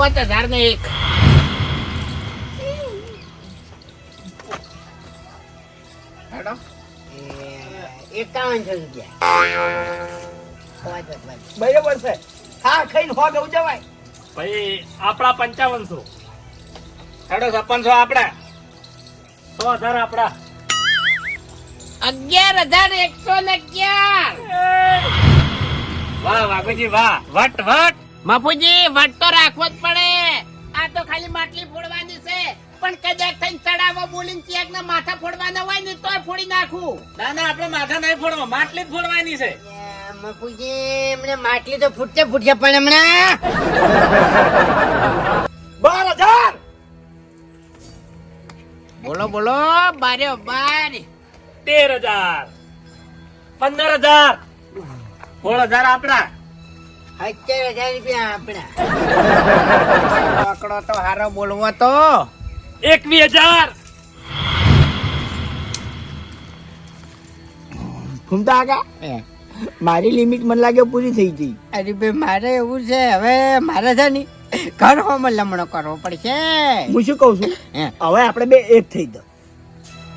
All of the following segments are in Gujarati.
પાંચ હજાર ને એક. એકાવનસો રૂપિયા. બરાબર છે. હા ખાઈને હો ગયું જવાય ભાઈ આપણા પંચાવનસો. હેડો છપ્પનસો આપડા. સો હજાર આપણા અગિયાર હજાર એકસો ને અગિયાર. વાહ વાઘુજી વાહ. વટ વટ. બાપુજી વટ તો રાખવો જ પડે. આ તો ખાલી માટલી ફોડવાની છે. પણ કદાચ થઈને ચડાવો બોલીને ચેક ને માથા ફોડવાના હોય ને તોય ફોડી નાખું. ના ના આપણે માથા નહીં ફોડવા. માટલી જ ફોડવાની છે. એમને માટલી તો ફૂટશે ફૂટશે પણ હમણાં બાર હજાર! બોલો બોલો બારે બાર. તેર હજાર. પંદર હજાર. સોળ હજાર આપણા. સત્તર હજાર રૂપિયા આપણા. પકડો તો હારો બોલવો તો. એકવીસ હજાર. ઘૂમતા આગા? મારી લિમિટ મને લાગે પૂરી થઈ ગઈ. અરે ભાઈ મારે એવું છે હવે મારે છે ને ઘરમાં લમણો કરવો પડશે. હું શું કહું છું? હવે આપણે બે એક થઈ દો.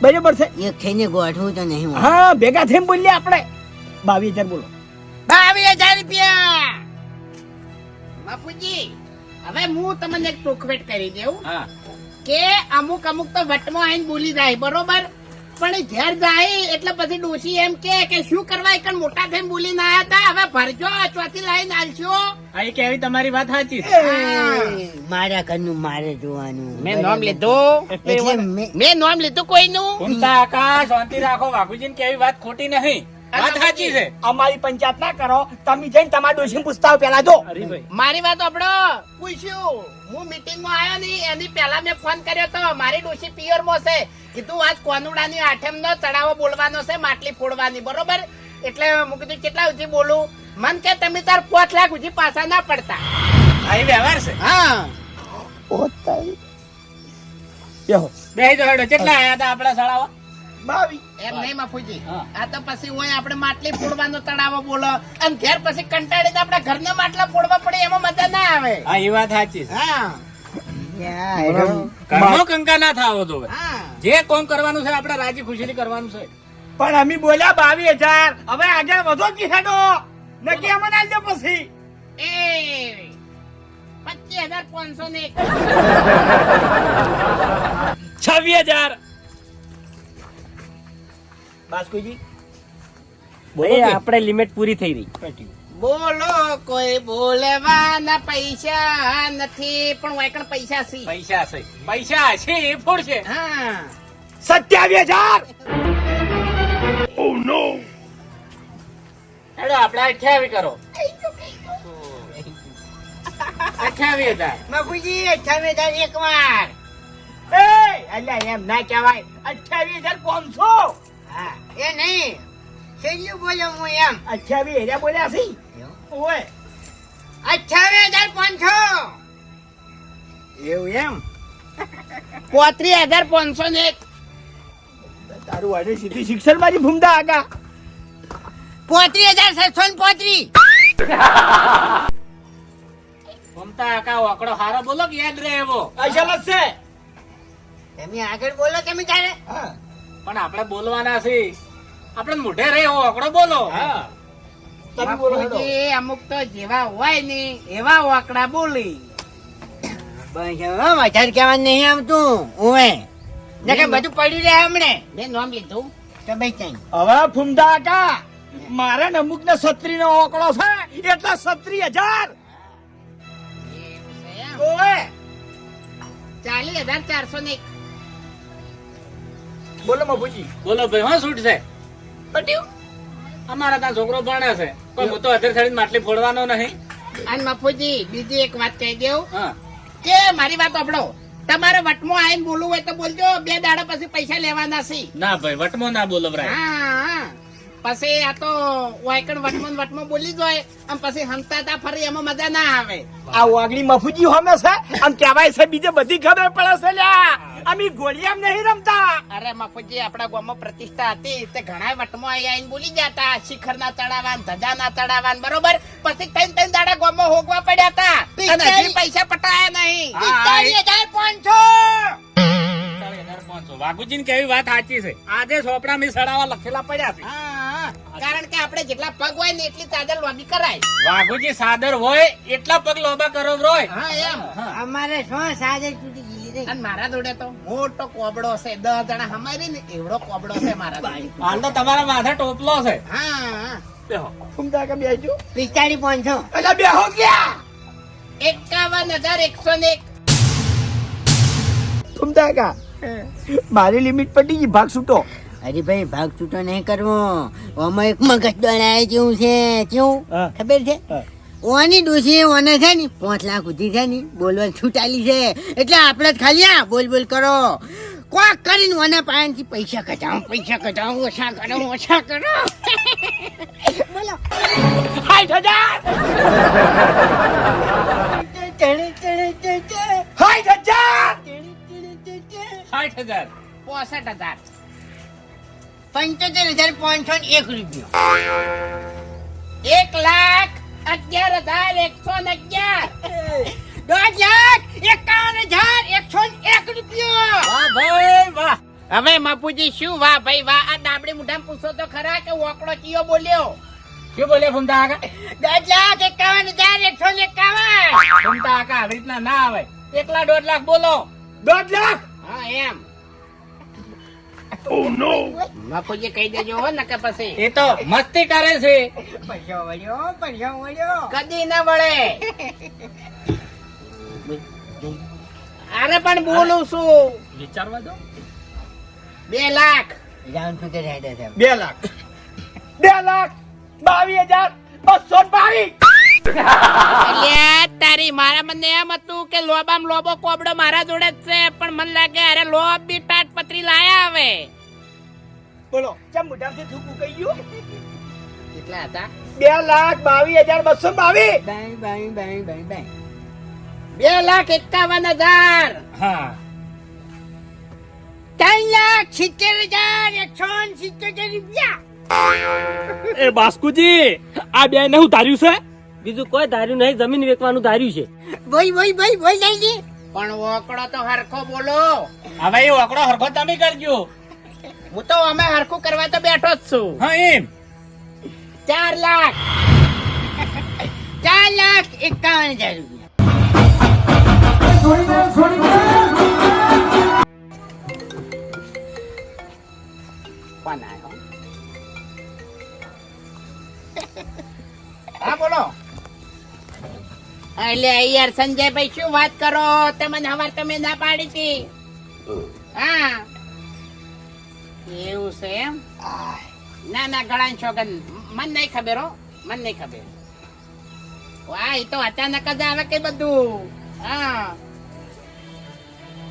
બરાબર છે? એક થઈને ગોઠવું તો નહીં હા ભેગા થઈને બોલીએ આપણે. બાવીસ હજાર બોલો. બાવીસ હજાર રૂપિયા. બાપુજી હવે હું તમને એક ટોકવેટ કરી દઉં કે અમુક અમુક તો વટમાં આવીને બોલી જાય બરોબર? પણ ઘેર જાય એટલે પછી ડોશી એમ કે કે શું કરવા એક મોટા થઈને બોલી ના હતા હવે ભરજો ચોથી લાઈન આલશો. આ કેવી તમારી વાત સાચી મારા ઘરનું મારે જોવાનું. મેં નામ લીધું. મેં મેં નામ લીધું કોઈનું? નું આકાશ શાંતિ રાખો બાપુજી કેવી વાત ખોટી નહીં. વાત સાચી છે. અમારી પંચાયત ના કરો તમે જઈને તમારા ડોશી પૂછતા પેલા જો. મારી વાત આપડો પૂછ્યું. હું મીટિંગમાં આવ્યો ને એની પહેલા મેં ફોન કર્યો તો મારી ડોશી પિયરમાં છે. કીધું આજ કોનુડાની આઠમ નો ચડાવો બોલવાનો છે માટલી ફોડવાની. બરોબર? એટલે હું કીધું કેટલા સુધી બોલું? મન કે તમે તાર પાંચ લાખ સુધી પાછા ના પડતા. ભાઈ વ્યવહાર છે? હા. ઓ બે જો હેડો. કેટલા આયા હતા આપણા શાળાઓ બાવી. એમ નહીં માફુજી આ તો પછી હોય આપણે માટલી ફોડવાનો તળાવો બોલો. અને ઘેર પછી કંટાળીને આપણા ઘરના માટલા ફોડવા પડે એમાં મજા ના આવે. હા એ વાત સાચી હા. યા, એનો ઘરનો કંકા ના થાવો તો જે કોમ કરવાનું છે આપણે રાજી ખુશીથી કરવાનું છે. પણ અમે બોલ્યા બાવીસ હજાર. હવે આગળ વધો કી હેડો? નક્કી અમને આલજો પછી. એ પચીસ હજાર પાંચસો ને છવ્વીસ હજાર. બાસ્કુજી? બોલો આપણે લિમિટ પૂરી થઈ રહી. બોલો કોઈ બોલવાના પૈસા નથી પણ વાયકણ પૈસા છે પૈસા છે. પૈસા છે એ ફોડશે હા. સત્યાવીસ હજાર! હેડો આપણે અઠ્યાવી કરો. અઠ્યાવીસ હજાર. બાપુજી અઠ્ઠાવીસ હજાર એક વાર. એ! અલ્યા એમ ના કહેવાય. અઠ્યાવીસ હજાર પાંચસો. હા. એ નહીં. છેલ્લું બોલ્યો હું એમ. અઠ્યાવીસ હજાર બોલ્યા છે? ઓય. અઠ્ઠાવીસ હજાર પાંચસો. એવું એમ? પોત્રીસ હજાર પાંચસો ને એક. તારું વાડે સીધી શિક્ષણ મારી ભૂમતા આગા. પોત્રીસ હજાર સાતસો ને પોત્રીસ. ભૂમતા આકા ઓકડો હારો બોલો કે યાદ રહે એવો. અસલ જ છે? તમે આગળ બોલો તમે તારે? હા. પણ આપણે બોલવાના છે. આપણે મોઢે રહે એવો ઓકડો બોલો. હા. તમે બોલો હેડો. બાપુજી, અમુક તો જેવા હોય ને એવા વાકડા બોલી. વધારે કહેવાનું નહીં બધું પડ્યું રહે હમણે. મેં નામ લીધું. તો ભાઈ કઈ હવે ફૂમતા આગા મારા ને અમુક ને છત્રી નો ઓકળો છે એટલા સત્રી હજાર છે ચાલીસ હજાર ચારસો ને એક. બોલો મફુજી બોલો ભાઈ હા છૂટ છે. પટ્યું? અમારા ત્યાં છોકરો ભણે છે. કોઈ મોટો અધર સાડી માટલી ફોડવાનો નહીં. અને મફુજી બીજી એક વાત કહી દઉં. હા. કે મારી વાત આપડો તમારે વટમાં આવીને બોલવું હોય તો બોલજો. બે દાડા પછી પૈસા લેવાના છે. ના ભાઈ વટમો ના બોલો ભાઈ હા હા. પછી આ તો વાયકણ વટમાં વટમાં બોલી જાય આમ પછી હંતાતા ફરી એમાં મજા ના આવે. આ વાગડી મફુજી હોમે છે? આમ કહેવાય છે બીજે બધી ખબર પડે છે લ્યા. અમે ગોળિયામ નહીં રમતા. અરે મફુજી આપણા ગામમાં પ્રતિષ્ઠા હતી. તે ઘણા વટમાં આઈ આવીને બોલી જતા. શિખર ના ચડાવાન ધજા ના ચડાવાન બરોબર? પછી ત્રણ ત્રણ દાડા ગામમાં હોગવા પડ્યા હતા. અને હજી પૈસા પટાયા નહીં. પિસ્તાળીસ હજાર પાંચસો. વાઘુજી કેવી વાત સાચી છે. આજે સોપડા મેં સડાવા લખેલા પડ્યા છે. કારણ કે આપણે જેટલા પગ હોય ને એટલી ચાદર લોબી કરાય. વાઘુજી સાદર હોય એટલા પગ લોબા કરો રોય. હા એમ. અમારે શું સાદર તૂટી ગઈ અને મારા જોડે તો મોટો કોબડો છે. દસ જણા હમારી ને એવડો કોબડો છે મારા. હાલ તો તમારા માથે ટોપલો છે. હા હા. ફૂમતા કે બેજો પિસ્તાળીસ પાંચસો. અલા બેહો ગયા. એકાવન હજાર એકસો ને એક. ફૂમતા કા મારી લિમિટ પટી ગઈ ભાગ છૂટો. અરે ભાઈ ભાગ છૂટો નહીં કરવો. ઓમાં એક મગજ દોડાય જેવું છે. કેવું? ખબર છે. ઓની ડોસી ઓને છે ને પાંચ લાખ સુધી છે ને બોલવા છૂટાલી છે. એટલે આપણે જ ખાલી આ બોલ બોલ કરો. કોક કરીને ઓને પાસેથી પૈસા કઢાવો પૈસા કઢાવો ઓછા કરો ઓછા કરો. બોલો. હાય હજાર હાય હજાર હાય હજાર પોસઠ હજાર. પંચોતેર હજાર પાંચસો એક રૂપિયો. એક લાખ અગિયાર હજાર એકસો ને અગિયાર. દોઢ લાખ એકાવન હજાર એકસો ને એક રૂપિયો. વાહ ભાઈ વાહ. હવે મપુજી શું વાહ ભાઈ વાહ? આ ડાબડી મુઢામાં પૂછો તો ખરા કે વોકડો ચિયો બોલ્યો? શું બોલ્યા ફૂમતા કાકા? દોઢ લાખ એકાવન હજાર એકસો ને એકાવન. ફૂમતા કાકા આવી રીતના ના આવે. એકલા દોઢ લાખ બોલો. દોઢ લાખ? હા એમ. મપુજી કહી દેજો હો નકે પછી. એ તો મસ્તી કરે છે. પૈસા વળ્યો પૈસા વળ્યો. કદી ના વળે. અરે પણ બોલું છું. વિચારવા દો. બે લાખ. ફિગર હેડે છે. બે લાખ. બે લાખ બાવીસ હજાર બસો બાવીસ. અલ્યા તારી મારા મને એમ હતું કે લોબામ લોબો કોબડો મારા જોડે જ છે પણ મને લાગે અરે લોબ બી ટાટ પત્રી લાયા હવે. બોલો ચમ મોઢામાંથી થૂકું કહી ગયું? કેટલા હતા? બે લાખ બાવીસ હજાર બસો બાવીસ. Bye bye bye bye bye. બે લાખ એકાવન હજાર. હા. ત્રણ લાખ સિત્તેર હજાર એકસો ને સિત્તોતેર રૂપિયા. એ બાસ્કુજી આ બે ને હું ધાર્યું છે? બીજું કોઈ ધાર્યું નહીં જમીન વેચવાનું ધાર્યું છે. ભાઈ ભાઈ ભાઈ ભાઈ જલ્દી પણ ઓકડો તો હરખો બોલો. હવે એ ઓકડો હરખો તમે કરજો. હું તો અમે હરખું કરવા તો બેઠો જ છું. હા એમ. ચાર લાખ. ચાર લાખ એકાવન હજાર રૂપિયા. હા બોલો. એટલે યાર સંજયભાઈ શું વાત કરો? તમને હવાર તમે ના પાડી હતી. હા. એવું છે એમ? ના ના ગળાની છોગન મન નહીં ખબર હો. મન નહીં ખબર. વાહ એ તો અચાનક જ આવે કે બધું? હા.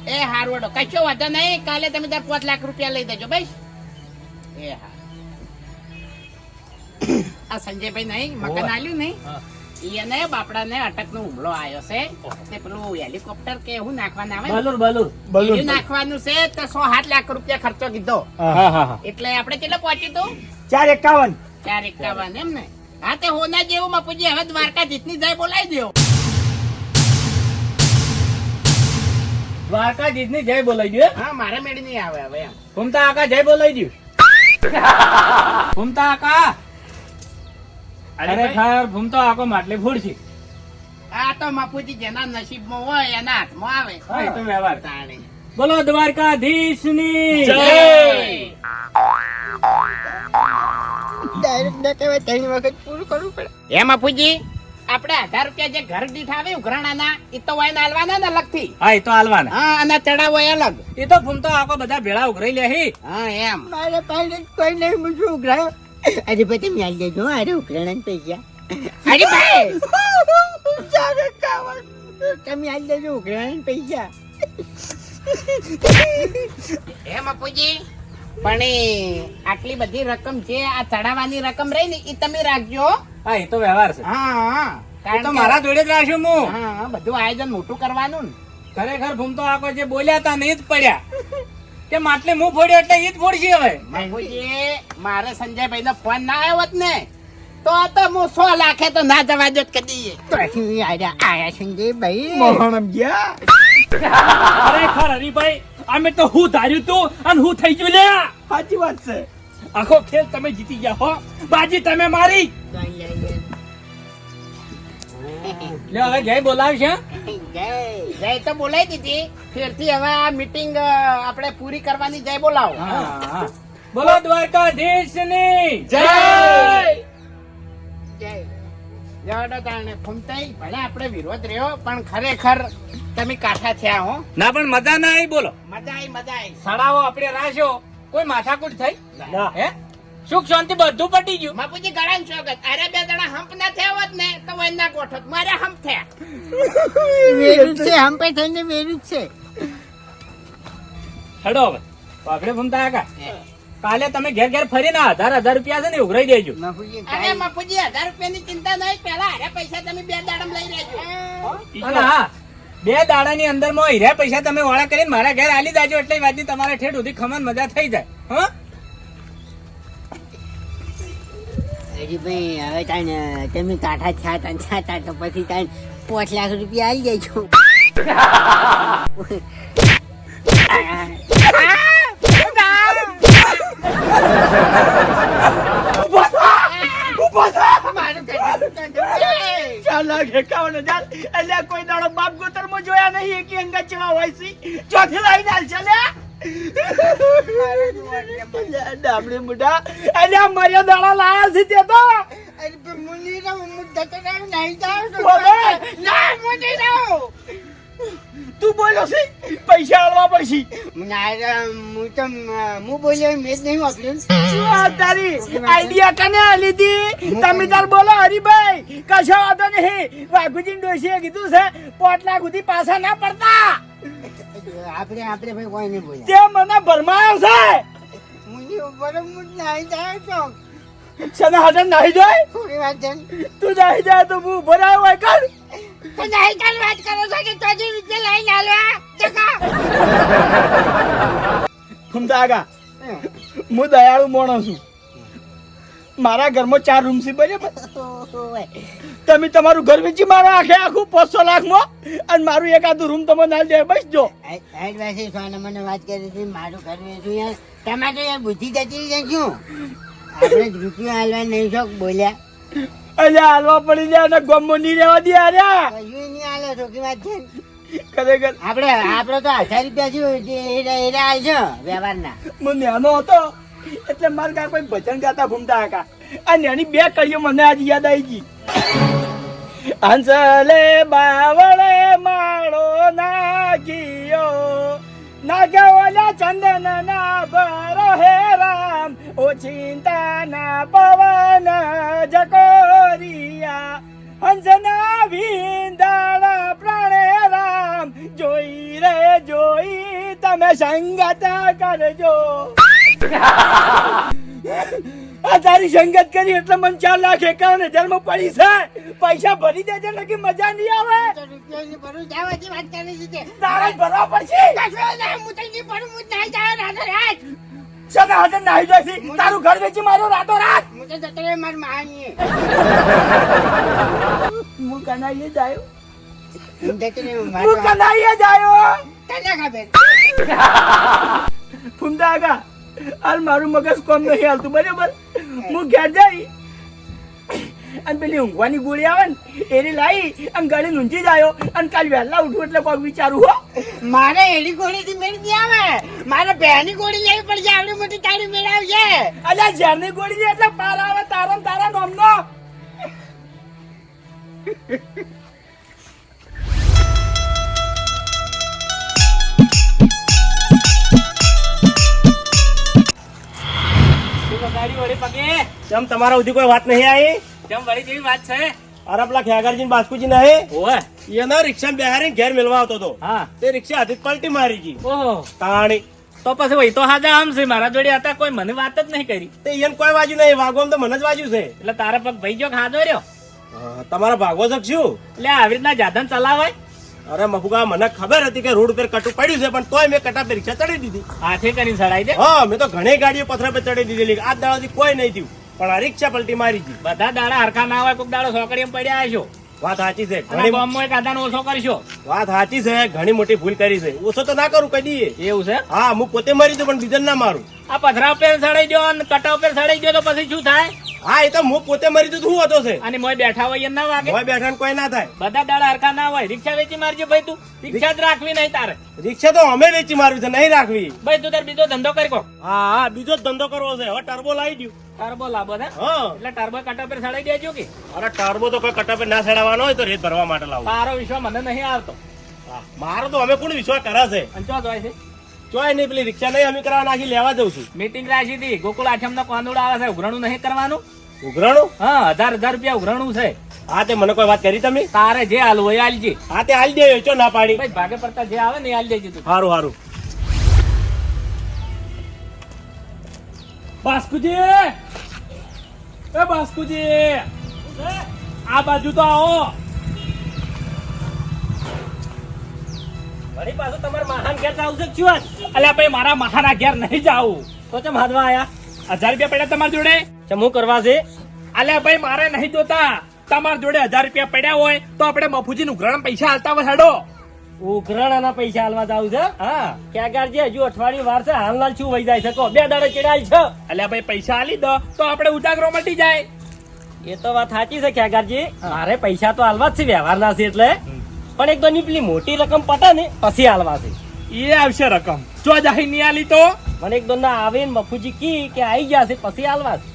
એ હારું વડો કશો વાંધો નહીં. કાલે તમે તાર પાંચ લાખ રૂપિયા લઈ દેજો ભાઈ એ હા. આ સંજયભાઈ નહીં મકાન આલ્યું નહીં? એને બાપડા ને અટક નો હુમલો આવ્યો છે. તે પેલું હેલિકોપ્ટર કે એવું નાખવાના આવે ને? બલુર બલુર નાખવાનું છે તો સો સાત લાખ રૂપિયા ખર્ચો કીધો. હા. હા હા એટલે આપણે કેટલો પહોંચ્યું તું? ચાર એકાવન. ચાર એકાવન એમ ને? હા તે હોના જેવું બાપુજી હવે દ્વારકા જીતની જાય બોલાવી દો દ્વારકા ની જય બોલાઈ દો હા? મારે મેળી નહીં આવે હવે એમ. ઘૂમતા આકા જય બોલાઈ દો ઘૂમતા આકા ખરેખર ફૂમતો આખો માટલી ફૂડ છે. આ તો માપુજી જેના નસીબમાં હોય એના હાથમાં આવે. હા, એ તો વ્યવહાર તાણે. બોલો દ્વારકાધીશની જય. ડાયરેક્ટ ના કહેવાય ત્રણ વખત પૂરું કરવું પડે. એ મપુજી આપણે હજાર રૂપિયા જે ઘર દીઠ આવે ઉઘરાણાના એ તો વાઈને આલવાના ને અલગથી. હા એ તો હા અને ચડાવો એ અલગ. એ તો ફૂમતો આખો બધા ભેળા ઉઘરાઈ લે હી. હા એમ. મારે પાસે કોઈ નહીં હું ઉઘરાયો. અરે ભાઈ તમે આલી દેજો અરે ઉકરણ પૈસા. અરે ભાઈ! તમે આલી દેજો ઉકરણ પૈસા. એ મપુજી પણ આટલી બધી રકમ જે આ ચડાવવાની રકમ રહી ને એ તમે રાખજો. હા એ તો વ્યવહાર છે. હા હા. કારણ તો મારા જોડે જ રાખશું હું. હા બધું આયોજન મોટું કરવાનું ને. ખરેખર ભૂમતો આખો જે બોલ્યા હતા નહીં જ પડ્યા. કે માટલે હું ફોડ્યો એટલે ઈ જ ફોડશે હવે. બાપુજી, મારે સંજયભાઈ નો ફોન ના આવ્યો હોત ને. તો આ તો હું સો લાખે તો ના જવા દો કદી આયા આયા સંજયભાઈ. મોહણમ ગયા? ખરેખર હરીભાઈ અમે તો હું ધાર્યું તું અને હું થઈ ગયું લે સાચી વાત છે. આખો ખેલ તમે જીતી ગયા હો. બાજી તમે મારી. લે હવે જય બોલાવશે જય તો બોલાવી દીધી. ફેરથી હવે આ મીટિંગ આપણે પૂરી કરવાની જય બોલાવો. બોલો દ્વારકાધીશની જય! જવાડો તાણે ફૂમતાઈ. ભલે આપણે વિરોધ રહ્યો પણ ખરેખર તમે કાઠા થયા હો. ના પણ મજા ના આવી બોલો. મજા આવી મજા આવી સડાવો આપણે રાખ્યો કોઈ માથાકૂટ થઈ? ના. હે? સુખ શાંતિ બધું પટી ગયું. બાપુજી ને સ્વાગત. અરે બે જણા હંપ ના થયા હોત ને તો વન ના ગોઠવત મારે હંપ થયા. વેરું છે હંપે થઈને વેરું છે. હડો હવે. આપણે ભમતા આગા. કાલે તમે ઘેર ઘેર ફરીને હજાર હજાર રૂપિયા છે ને ઉઘરાઈ દેજો. અરે બાપુજી હજાર રૂપિયાની ચિંતા નહીં. પેલા અરે પૈસા તમે બે દાડમ લઈ લેજો. અને હા બે દાડાની અંદરમાં હીરા પૈસા તમે વાળા કરીને મારા ઘેર આલી દાજો એટલે વાતની તમારે ઠેઠ સુધી ખમણ મજા થઈ જાય. હા? કોઈ દાડો બાપ ગોતર જોયા નહીં કે અંગત ચેવા હોય છે. ચોથી લાઈન હાલશે લે અલ્યા, ડાબડી બુઢા અલ્યા મર્યા દાડા લાયા છે તે તો ઓવે, તું બોલ્યો છે પૈસા. આલવા પડશે હું બોલ્યો મેં જ નહીં વાપર્યું શું આ તારી આઈડિયા કને આલી હતી તમે તાર બોલો હરીભાઈ કશો વાંધો નહીં વાઘુજી ડોશીએ કીધું છે પોટલા સુધી પાછા ના પડતા. આપણે આપણે ભાઈ કોઈ નહીં બોલ્યા. તે મને ભરમાયો છે મુની ઉપર હું નાઈ જાય તો. સના હાથે નાહી જાય? કોઈ વાત છે તું નાઈ જાય તો હું ઊભો રહ્યો હોય કર! તો નાઈ કાલ વાત કરો છો કે ચોથી રીતે લઈને આલવા જગા. ખુમતા આગા. હું. દયાળુ મોણો છું. મારા ઘરમાં ચાર રૂમ છે બરાબર? તમે તમારું ઘર વેચી મારા આખે આખું પાંચસો લાખમાં અને મારું એકાદું રૂમ તમે ના દે બસ જો. એડવાઇસી સોના મને વાત કરી હતી મારું ઘર વેચું યાર તમારે તો યાર બુદ્ધિ જતી છે શું? આપણે જ હાલવા નહીં શોખ બોલ્યા. અલ્યા હાલવા પડી જાય અને ગમો નહીં રહેવા દે અરે કશું નહીં હાલે છોકરી વાત છે. ખરેખર. આપણે આપણે તો હજાર રૂપિયા શું એરા એરા વ્યવહાર વ્યવહારના. હું નાનો હતો એટલે મારે કાંઈ કોઈ ભજન ગાતા ઘૂમતા હતા. અને એની બે કડીઓ મને આજ યાદ આવી ગઈ. હંસલે બાવળે માળો નાગિયો. નાગવલા ચંદન ના ભરો હે રામ. ઓ ચિંતા ના પવન જકોરિયા હંસના વિંદાળા પ્રાણે રામ. જોઈ રે જોઈ તમે સંગત કરજો. આ તારી સંગત કરી એટલે મને ચાર લાખ એકાવન હજારમાં પડી છે. પૈસા ભરી દેજે નકી મજા નહીં આવે. તારા જ ભરવા પડશે. કશું નહીં, હું તો નહીં જશે? તારું ઘર વેચી મારો રાતો રાત? હું કનાઈએ જાયો. હું. કનાઈએ જાયો. તને ખબર. ફુંદા આગા હાલ મારું મગજ કોમ નહીં હાલતું બરાબર? હું. ઘેર જઈ અને પેલી ઊંઘવાની ગોળી આવે ને એની લાવી અને ગળી ઊંચી જાયો અને કાલ વહેલા ઉઠું એટલે કોઈક વિચારું હો. મારે એની ગોળી થી મેળ નહીં આવે. મારે બેની ગોળી લેવી પડશે આવડી મોટી તારી મેળ આવશે અલ્યા ઝેરની ગોળી છે એટલે પાર આવે તારો ને તારા નામનો કેમ તમારા સુધી કોઈ વાત નહીં આવી. કેમ વળી જેવી વાત છે. અરે પેલા ખેગારજી બાસ્કુજી નહીં ઓવે એના રિક્ષા બેહારી ઘેર મેળવા આવતો હતો. હા. તે રિક્ષા હાથી પલટી મારી ગઈ. ઓહો. તાણી. તો પછી વહી તો હાજા આમ છે. મારા જોડે હતા કોઈ મને વાત જ નહીં કરી. તે ઈયન કોઈ વાજુ નહીં. વાગો તો મને જ વાજુ છે. એટલે તારા પગ ભાઈ જો હાજો રહ્યો? હા, તમારા ભાગવો શકશું એટલે આવી રીતના જાધન ચલાવાય? અરે મફુગા મને ખબર હતી કે રોડ ઉપર કટું પડ્યું છે પણ તોય મેં કટા પર રિક્ષા ચડી દીધી. હાથે કરીને સડાઈ દે. હા મેં તો ઘણી ગાડીઓ પથરા પર ચડી દીધેલી. આ દાડાથી કોઈ નહીં થયું. પણ આ રિક્ષા પલટી મારી હતી બધા દાડા હરખા ના હોય કોઈક દાડો એમ પડ્યા છો. વાત સાચી છે. ઘણી બોમ્બો એક આદાનો ઓછો કરશો. વાત સાચી છે. ઘણી મોટી ભૂલ કરી છે. ઓછો તો ના કરું કદી એવું છે? હા હું પોતે મારી દઉં પણ બીજા ના મારું. આ પથરા ઉપર સડાઈ દો અને કટા ઉપર સડાઈ દો તો પછી શું થાય? હા એ તો હું પોતે મરી દઉં તો શું હતો છે? અને મોય બેઠા હોય એમ ના વાગે. મોય બેઠા કોઈ ના થાય. બધા દાડા હરખા ના હોય. રિક્ષા વેચી મારજો ભાઈ તું. રિક્ષા જ રાખવી નહીં તારે. રિક્ષા તો અમે વેચી મારવી છે નહીં રાખવી. ભાઈ તું તાર બીજો ધંધો કરી કો. હા હા બીજો જ ધંધો કરવો છે. હવે ટર્બો લાવી દઉં ટર્બો લાવો ને હા. એટલે ટર્બો કટા પર સડાઈ દેજો કે. અરે ટર્બો તો કોઈ કટા પર ના સડાવવાનો હોય તો રેત ભરવા માટે લાવો. તારો વિશ્વાસ મને નહીં આવતો. મારો તો અમે કોણ વિશ્વાસ કરે છે? અને ચો જોય છે. ચોય નહીં પેલી રિક્ષા નહીં અમે કરવા નાખી લેવા જઉં છું. મીટિંગ રાખી હતી. ગોકુળ આઠમ નો કાનુડ આવે છે ઉઘરણું નહીં કરવાનું. ઉઘરણું? હા હજાર હજાર રૂપિયા ઉઘરણું છે. હા તે મને કોઈ વાત કરી તમે? તારે જે હાલવું હોય હાલજી. હા તે હાલ દે ચો ના પાડી. ભાઈ ભાગે પડતા જે આવે ને હાલ દેજે તું. સારું સારું બાસ્કુજી! એ બાસ્કુજી! આ બાજુ તો આવો. વળી પાછું તમારે મહાન ઘેર જાવ છે આજ? અલ્યા ભાઈ મારા મહાના ઘેર નહીં જાવું. તો ચમ હાથવા આયા? હજાર રૂપિયા પડ્યા તમારી જોડે? ચમ હું કરવા છે? અલ્યા ભાઈ મારે નહીં જોતા. તમારા જોડે હજાર રૂપિયા પડ્યા હોય તો આપણે મફુજી નું ગ્રહણ પૈસા હાલતા હોય હેડો ઉઘરાણાના પૈસા હાલવા જાવ છે હા? ક્યાં કરજે હજુ અઠવાડિયું વાર છે હાલ શું વહી જાય છે? કહો બે દાડે ચડાય છે. એટલે ભાઈ પૈસા હાલી દો તો આપણે ઉજાગરો મટી જાય. એ તો વાત સાચી છે ખ્યાગારજી મારે પૈસા તો હાલવા જ છે વ્યવહારના છે એટલે. પણ એક તો પેલી મોટી રકમ પટે ને પછી હાલવા છે. એ આવશે રકમ. જો જાહી નહીં આલી તો. મને એક દોના આવે ને મફુજી કી કે આવી ગયા છે પછી હાલવા છે.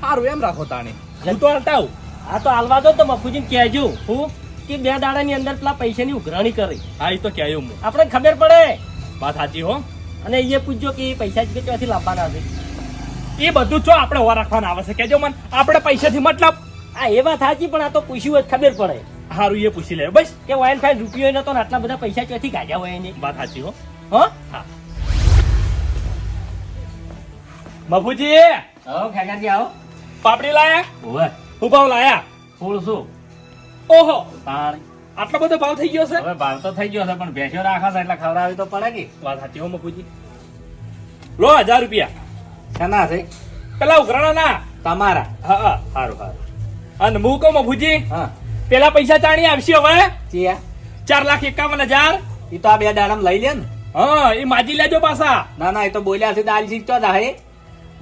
સારું એમ રાખો તાણી. હું તો હટાવું આ તો હાલવા દો તો મફુજી કહેજો હું? કે બે દાડાની અંદર પેલા પૈસાની ઉઘરાણી કરી. હા એ તો હું આપણે ખબર પડે. વાત સાચી હો. અને એ પૂછજો કે એ પૈસા જ ક્યાંથી લાવવાના છે? એ બધું જો આપણે હોવા રાખવાના આવે છે. કેજો મન. આપણે પૈસાથી મતલબ આ એ વાત સાચી પણ આ તો પૂછ્યું હોય ખબર પડે. સારું એ પૂછી લે બસ. કે વાયન ફાઈન રૂપિયો નતો ને આટલા બધા પૈસા ક્યાંથી ગાજ્યા હોય એની? વાત સાચી હો. હો? હા. બાપુજી હો ખેગાજી આવો. પાપડી લાયા? ઊભા હું લાયા? થોડું ઓહો આટલો બધો ભાવ થઈ ગયો છે? હવે ભાવ તો થઈ ગયો છે પણ ભેંસો રાખા છે એટલે ખવડાવી તો પડે કે? વાત સાચી હો મફુજી. લો હજાર રૂપિયા. શેના છે? પેલા ઉઘરાણા ના તમારા. હા હા. સારું સારું અને હું કહું મફુજી હા. પેલા પૈસા ચાણી આવશે હવે? ચાર લાખ એકાવન હજાર. એ તો આ બે દાડામાં લઈ લે ને. હા એ માજી લેજો પાછા. ના ના એ તો બોલ્યા છે દાલસી તો દાહે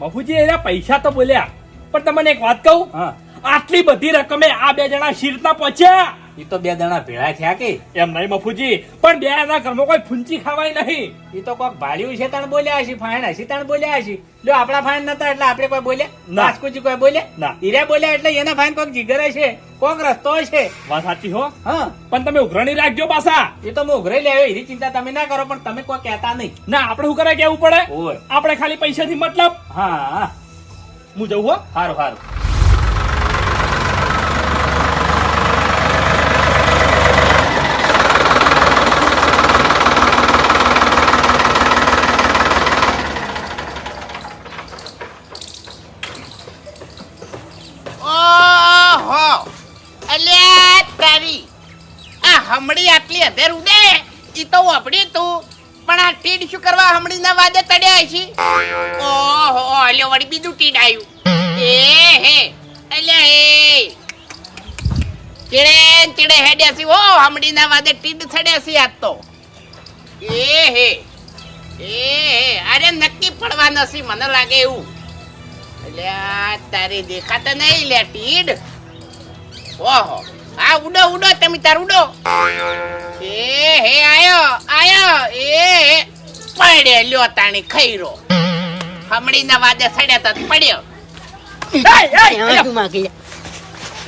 મફુજી એના પૈસા તો બોલ્યા. પણ તમને એક વાત કહું? હા. આટલી બધી રકમે આ બે જણા શીરતા પહોંચ્યા. એ તો બે જણા ભેળા થયા કે? એમ નહીં મફુજી પણ બે એના ઘરમાં કોઈ ફૂંચી ખાવાય નહીં. એ તો કોક ભાડ્યું છે તણ બોલ્યા હશે ફાઈન હશે તણ બોલ્યા હશે. જો આપણા ફાઈન નતા એટલે આપણે કોઈ બોલ્યા? ના. કોઈ બોલ્યા? ના. હીરા બોલ્યા એટલે એના ફાઈન કોક જીગર છે કોક રસ્તો છે વાત સાચી હો. હા. પણ તમે ઉઘરાણી રાખજો પાછા. એ તો હું ઉઘરાઈ લેવો એની ચિંતા તમે ના કરો પણ તમે કોઈ કહેતા નહીં. ના આપણે શું કરે કેવું પડે? આપણે ખાલી પૈસાથી મતલબ. હા. હા હું જવું હો. સારું સારું ઓહો અલ્યા તારી આ હમણી આટલી અધેર ઉડે, ઈ તો વપડી તું. પણ આ ટીડ શું કરવા હમડી ના વાદે તડ્યા છે ઓહો, અલ્યો, વળી બીજું ટીડ આવ્યું એ, હે અલ્યા હે ચીડે ચીડે હેડ્યા છે ઓ હમડી ના વાદે ટીડ થડ્યા છે આજ તો. એ, હે એ, હે, અરે નક્કી પડવા નથી મને લાગે એવું. અલ્યા તારી દેખાતા નહીં, લે, ટીડ. ઓહો. હા ઉડો ઉડો તમે તાર ઉડો. એ હે આયો આયો. એ પડે લ્યો તાણી ખૈરો. હમણીના વાદે સડ્યા તા પડ્યો. શું માગી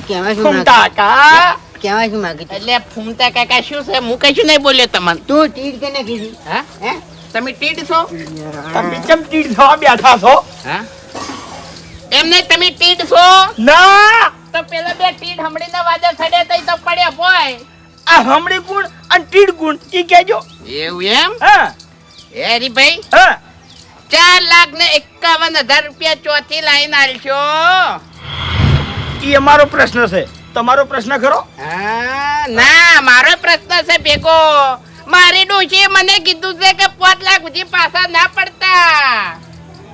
કહેવા શું માગી કાકા. કહેવા શું માગી એટલે ફૂમતા કાકા શું છે? હું કશું નહીં બોલ્યો તમને. તું તીડ કેને કીધી? હા? હે? તમે ટીડ છો? તમે કેમ તીડ થવા બેઠા છો? હા? તમે ટીડ છો? ના! તો પેલા બે ટીડ હમણીના વાદે સડ્યા તઈ તો પડ્યા પોય આ હમણી ગુણ અને ટીડ ગુણ ઈ કેજો એવું એમ? હા. એ હરીભાઈ? હા. ચાર લાખ ને એકાવન હજાર રૂપિયા ચોથી લાઈન આલશો? ઈ અમારો પ્રશ્ન છે. તમારો પ્રશ્ન ખરો? હા, ના મારો પ્રશ્ન છે ભેગો. મારી ડોશીએ મને કીધું છે કે પાંચ લાખ સુધી પાછા ના પડતા.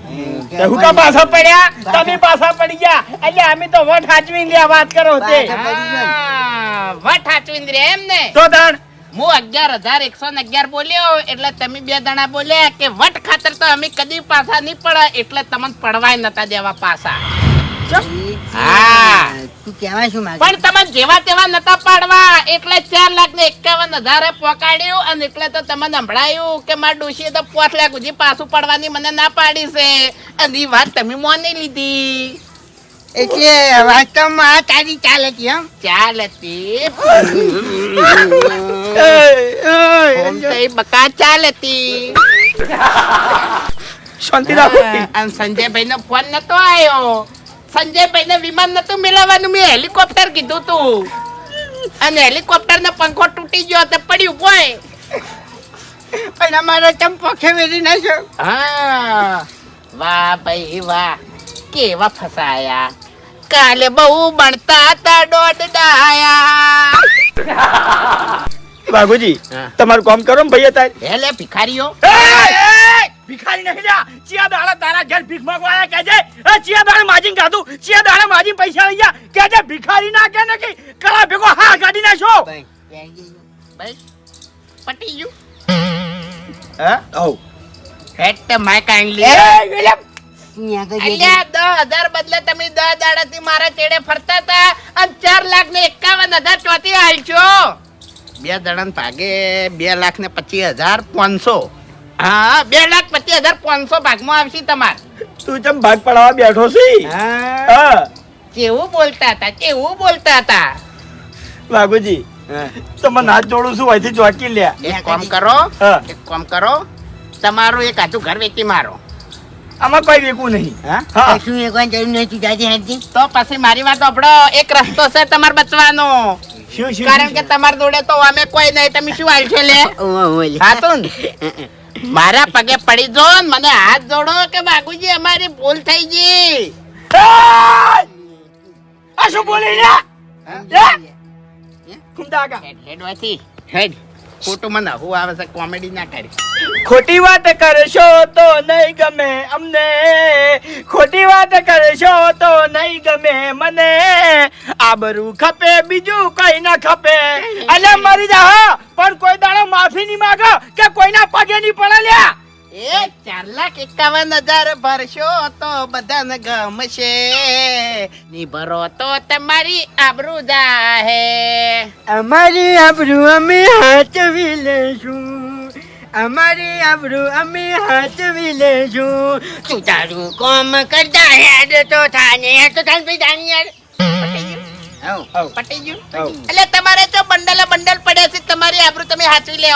હું કા પાછા પડ્યા? તમે પાછા પડી ગયા. એટલે અમે તો વટ હાચવી લ્યા વાત કરો તે. વટ હાચવીને રે એમ ને. તો તાણ હું અગિયાર હજાર એકસો ને અગિયાર બોલ્યો એટલે તમે બે જણા બોલ્યા કે વટ ખાતર તો અમે કદી પાછા નહીં પડે એટલે તમને પડવાય નતા દેવા પાછા. હા. તું કહેવાય શું માંગે? પણ તમે જેવા તેવા નતા પાડવા. એટલે ચાર લાખ ને એકાવન હજારે પોકાડ્યું અને એટલે તો તમને સંભળાયું કે મારા ડોશીએ તો પાંચ લાખ સુધી પાછું પડવાની મને ના પાડી છે. અને ઈ વાત તમે મોની લીધી. એટલે વાસ્તવમાં આ તારી ચાલ હતી એમ ચાલ હતી બકા ચાલ હતી શાંતિ રાખો. અને સંજયભાઈ નો ફોન નતો આવ્યો. સંજયભાઈ ને વિમાન નતું મિલાવવાનું મેં હેલિકોપ્ટર કીધું તું. અને હેલિકોપ્ટર નો પંખો તૂટી ગયો તો પડ્યું કોઈ પણ અમારો ચંપો ખેવેરી નાખ્યો હા. વાહ ભાઈ વાહ. કેવા ફસાયા. કાલે બહુ બણતા હતા દોડડાયા બાગુજી બાબુજી હા. તમારું કામ કરો ને ભાઈ તાર હેલે ભિખારીઓ. ભિખારી નહીં લ્યા. ચિયા દાડા તારા ઘર ભીખ માંગવા આયા કહેજે એ ચિયા દાડા માજીન ગાધું ચિયા દાડા માજીન પૈસા લઈ ગયા. કહેજે ભિખારી ના કે નકી કરા ભેગો હા ગાડી નાખો બસ પટી ગયું. હા? ઓ હેટ માય એ કાઇન્ડલી વિલિયમ તો જે- અલ્યા દસ હજાર બદલે તમે દસ દાડાથી મારા ચેડે ફરતા હતા અને ચાર લાખ ને એકાવન હજાર ચોથી હાલશો. બે જણા ભાગે બે લાખ ને પચીસ હજાર પાંચસો. હા બે લાખ પચીસ હજાર પાંચસો ભાગમાં આવશે તમાર. તું ચમ ભાગ પડાવવા બેઠો છી? હા. કેવું બોલતા હતા કેવું બોલતા હતા? બાબુજી તમને હાથ જોડું છું અહીંથી ચોકી લે એક કામ કરો હા. એક કામ કરો તમારું એક આટું ઘર વેચી મારો. આમાં કોઈ વેકું નહીં. હા? હા. શું એક વાર જરૂર નહીં તું જાજે હાથથી તો પછી મારી વાત આપણો એક રસ્તો છે તમારે બચવાનો. શું શું કારણ કે તમાર જોડે તો અમે કોઈ નહીં તમે શું હાલશો લે? હા તો? મારા પગે પડી જો મને હાથ જોડો કે બાગુજી અમારી ભૂલ થઈ ગઈ. આ શું બોલી હેડ હેડ. ખોટું મને હું આવે છે કોમેડી ના કરી. ખોટી વાત કરશો તો નહીં ગમે અમને. ખોટી વાત કરશો તો નહીં ગમે મને. આબરૂ ખપે બીજું કઈ ના ખપે. અને મરી જા પણ કોઈ દાડો માફી નહીં માંગો કે કોઈના પગે નહીં પડે લ્યા. એ ચાર લાખ એકાવન હજાર ભરશો તો બધાને ગમશે. ની ભરો તો તમારી આબરૂ જાહે. અમારી આબરૂ અમે હાચવી લેશું. અમારી આબરૂ અમે હાચવી લેશું. તું તારું કોમ કરતા હેડ તો થાને. હેડ તો થાને ભાઈ જાણી યાર. પટી ગયું. એટલે તમારે તો બંડલ બંડલ પડ્યા છે તમારી આબરૂ તમે હાચવી લે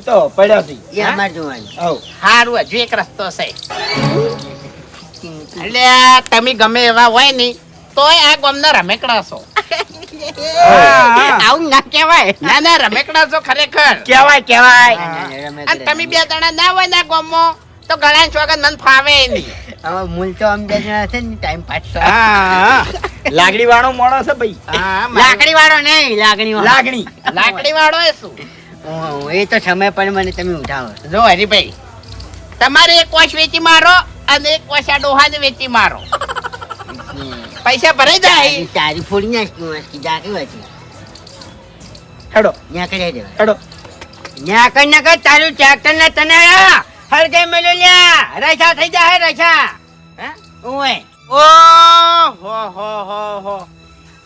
તો પડ્યા છે એ અમાર જોવાનું. આવ. હારું હજુ એક રસ્તો છે. એટલે તમે ગમે એવા હોય ને તોય આ ગામના રમેકડા છો. આવું ના કહેવાય. ના ના રમેકડા છો ખરેખર. કહેવાય કહેવાય. અને તમે બે જણા ના હોય ના ગામમાં તો ઘણા વગર મન ફાવે નહીં. હવે મૂલ તો અમદાવાદ હશે ને ટાઈમ પાસ હા લાગણી વાળો મોણો છે ભાઈ. લાકડી વાળો નહીં લાગણી વાળો લાગણી. લાકડી વાળો એ શું? એ તો સમય પણ મને તમે ઉઠાવો. જો હરીભાઈ તમારે એક કોશ વેચી મારો અને એક કોશ આ ડોહાને વેચી મારો. પૈસા ભરાઈ જાય? તારી ફોડી નાખી વાંચી જાકે વાંચી હેડો. ત્યાં કરી દેવા. હેડો. ન્યા કઈ ના કર તારું ટ્રેક્ટર ને તને હર ગઈ મેલો લ્યા. રસા થઈ જાય રસા. હે? ઓય ઓ હો હો હો હો.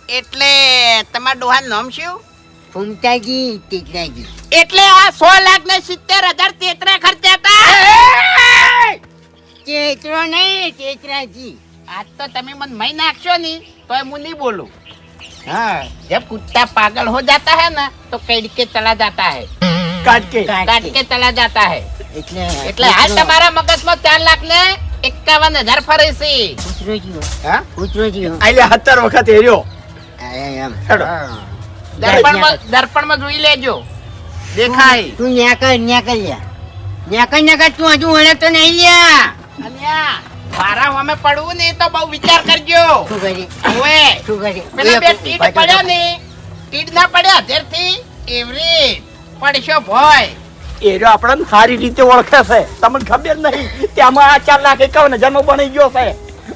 એટલે તમારા ડોહાનું નામ શું? ફૂમતાજી તેતરાજી એટલે આ સો લાખ ને સિત્તેર હજાર તેતરા ખર્ચ્યા હતા? ચેતરો નહીં ચેતરાજી આજ તો તમે મને મહી નાખશો નહીં તો હું નહીં બોલું. હા. જબ કુત્તા પાગલ હો જાતા હે ના તો કઈડ કે ચલા જાતા હે. કાટ કે કે ચલા જાતા હે. એટલે એટલે હાલ તમારા મગજમાં ચાર લાખ ને એકાવન હજાર ફરે છે. ઉતરો જીઓ હા? ઉતરો જીઓ આલે 70 વખત હેર્યો. એમ. હા. દર્પણમાં દર્પણમાં જોઈ લેજો. દેખાય. તું ન્યા કર લ્યા. નેકર નેકર તું હજુ વળે તો નહીં લ્યા. અલ્યા મારા સામે પડવું નહીં તો બહુ વિચાર કરજો. શું કરી? ઓએ શું કરી? પેલા બે ટીટ પડ્યા ને. ટીટ ના પડ્યા ધેરથી એવરી પડશો ભોય. એ રહ્યો આપણને સારી રીતે ઓળખે છે. તમને ખબર નહીં ત્યાંમાં આ ચાર લાખ એકાવન હજારનો બની ગયો છે.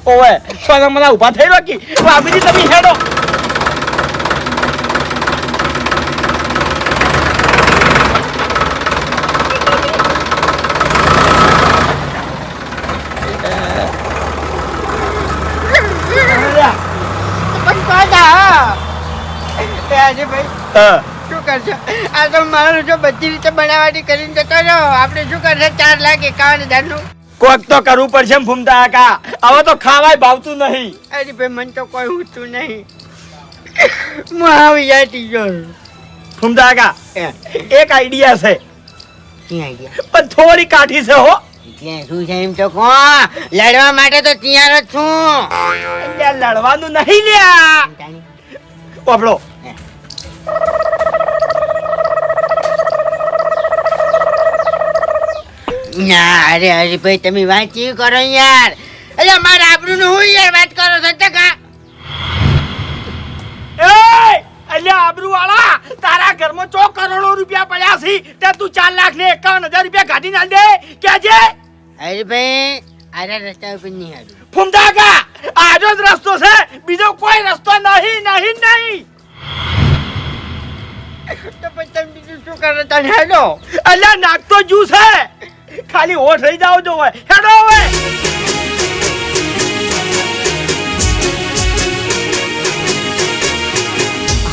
ઓવે સોના મને ઊભા થઈ રહ્યો કે? ભાભીજી તમે હેડો પણ પાછા એ આજે ભાઈ હા. શું કરશો? આ તો મારું જો બધી રીતે બનાવવાની કરીને જતો રહ્યો. આપણે શું કરશે? ચાર લાખ એકાવન હજારનું કોક તો કરવું પડશે ને ફૂમતા કાકા હવે તો ખાવાય ભાવતું નહીં. અરે ભાઈ મને તો કોઈ ઊંચું નહીં. હું આવી જતી જો ફૂમતા કાકા એક આઈડિયા છે. પણ થોડી કાઠી છે હો. શું છે એમ તો કહો. લડવા માટે તો તૈયાર જ છું. લડવાનું નહીં લ્યા. ના અરે અરે ભાઈ તમે વાત કેવી કરો યાર? અરે મારા આબરૂ નું હું યાર વાત કરો છો ટકા એ અલ્યા આબરૂ વાળા તારા ઘરમાં ચો કરોડો રૂપિયા પડ્યા છે? તે તું ચાર લાખ ને એકાવન હજાર રૂપિયા કાઢી ના દે. કેજે અરે ભાઈ આરા રસ્તા ઉપર નહીં આવ્યું ફૂમદાકા આજો જ રસ્તો છે બીજો કોઈ રસ્તો નહીં નહીં નહીં. તો પછી તમે બીજું નાખતો જ્યુસ હે. ખાલી હોશ રહી જાવ જો હોય. હેડો હવે.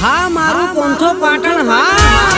હા, મારું પંથો પાટણ, હા.